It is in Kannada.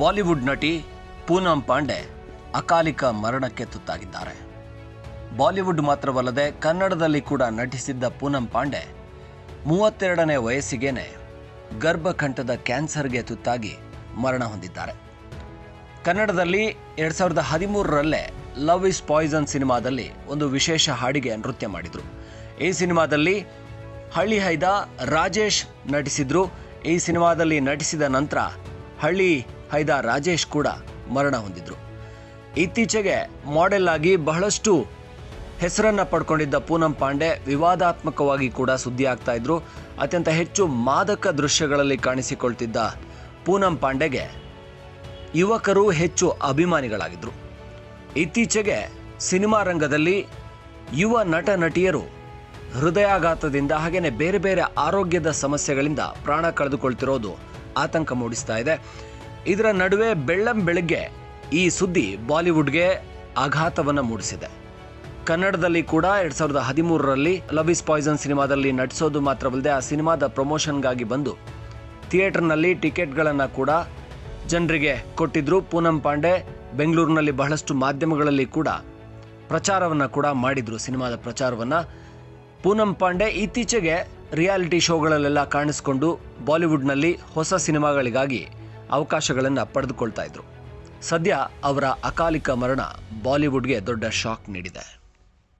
ಬಾಲಿವುಡ್ ನಟಿ ಪೂನಂ ಪಾಂಡೆ ಅಕಾಲಿಕ ಮರಣಕ್ಕೆ ತುತ್ತಾಗಿದ್ದಾರೆ. ಬಾಲಿವುಡ್ ಮಾತ್ರವಲ್ಲದೆ ಕನ್ನಡದಲ್ಲಿ ಕೂಡ ನಟಿಸಿದ್ದ ಪೂನಂ ಪಾಂಡೆ ಮೂವತ್ತೆರಡನೇ ವಯಸ್ಸಿಗೇನೆ ಗರ್ಭಕಂಠದ ಕ್ಯಾನ್ಸರ್ಗೆ ತುತ್ತಾಗಿ ಮರಣ ಹೊಂದಿದ್ದಾರೆ. ಕನ್ನಡದಲ್ಲಿ ಎರಡ್ ಸಾವಿರದ ಹದಿಮೂರರಲ್ಲೇ ಲವ್ ಇಸ್ ಪಾಯ್ಸನ್ ಸಿನಿಮಾದಲ್ಲಿ ಒಂದು ವಿಶೇಷ ಹಾಡಿಗೆ ನೃತ್ಯ ಮಾಡಿದ್ರು. ಈ ಸಿನಿಮಾದಲ್ಲಿ ಹಳ್ಳಿ ಹೈದ ರಾಜೇಶ್ ನಟಿಸಿದ್ರು. ಈ ಸಿನಿಮಾದಲ್ಲಿ ನಟಿಸಿದ ನಂತರ ಹಳ್ಳಿ ಹೈದ ರಾಜೇಶ್ ಕೂಡ ಮರಣ ಹೊಂದಿದ್ರು. ಇತ್ತೀಚೆಗೆ ಮಾಡೆಲ್ ಆಗಿ ಬಹಳಷ್ಟು ಹೆಸರನ್ನ ಪಡ್ಕೊಂಡಿದ್ದ ಪೂನಂ ಪಾಂಡೆ ವಿವಾದಾತ್ಮಕವಾಗಿ ಕೂಡ ಸುದ್ದಿ ಆಗ್ತಾ ಇದ್ರು. ಅತ್ಯಂತ ಹೆಚ್ಚು ಮಾದಕ ದೃಶ್ಯಗಳಲ್ಲಿ ಕಾಣಿಸಿಕೊಳ್ತಿದ್ದ ಪೂನಂ ಪಾಂಡೆಗೆ ಯುವಕರು ಹೆಚ್ಚು ಅಭಿಮಾನಿಗಳಾಗಿದ್ರು. ಇತ್ತೀಚೆಗೆ ಸಿನಿಮಾ ರಂಗದಲ್ಲಿ ಯುವ ನಟ ನಟಿಯರು ಹೃದಯಾಘಾತದಿಂದ ಹಾಗೆಯೇ ಬೇರೆ ಬೇರೆ ಆರೋಗ್ಯದ ಸಮಸ್ಯೆಗಳಿಂದ ಪ್ರಾಣ ಕಳೆದುಕೊಳ್ತಿರೋದು ಆತಂಕ ಮೂಡಿಸ್ತಾ ಇದೆ. ಇದರ ನಡುವೆ ಬೆಳ್ಳಂ ಬೆಳಗ್ಗೆ ಈ ಸುದ್ದಿ ಬಾಲಿವುಡ್ಗೆ ಆಘಾತವನ್ನು ಮೂಡಿಸಿದೆ. ಕನ್ನಡದಲ್ಲಿ ಕೂಡ ಎರಡ್ ಸಾವಿರದ ಹದಿಮೂರರಲ್ಲಿ ಲವ್ ಇಸ್ ಪಾಯ್ಸನ್ ಸಿನಿಮಾದಲ್ಲಿ ನಟಿಸೋದು ಮಾತ್ರವಲ್ಲದೆ ಆ ಸಿನಿಮಾದ ಪ್ರಮೋಷನ್ಗಾಗಿ ಬಂದು ಥಿಯೇಟರ್ನಲ್ಲಿ ಟಿಕೆಟ್ಗಳನ್ನು ಕೂಡ ಜನರಿಗೆ ಕೊಟ್ಟಿದ್ರು ಪೂನಂ ಪಾಂಡೆ. ಬೆಂಗಳೂರಿನಲ್ಲಿ ಬಹಳಷ್ಟು ಮಾಧ್ಯಮಗಳಲ್ಲಿ ಕೂಡ ಪ್ರಚಾರವನ್ನು ಕೂಡ ಮಾಡಿದರು ಸಿನಿಮಾದ ಪ್ರಚಾರವನ್ನು. ಪೂನಂ ಪಾಂಡೆ ಇತ್ತೀಚೆಗೆ ರಿಯಾಲಿಟಿ ಶೋಗಳಲ್ಲೆಲ್ಲ ಕಾಣಿಸ್ಕೊಂಡು ಬಾಲಿವುಡ್ನಲ್ಲಿ ಹೊಸ ಸಿನಿಮಾಗಳಿಗಾಗಿ ಅವಕಾಶಗಳನ್ನು ಪಡೆದುಕೊಳ್ತಾ ಇದ್ರು. ಸದ್ಯ ಅವರ ಅಕಾಲಿಕ ಮರಣ ಬಾಲಿವುಡ್ಗೆ ದೊಡ್ಡ ಶಾಕ್ ನೀಡಿದೆ.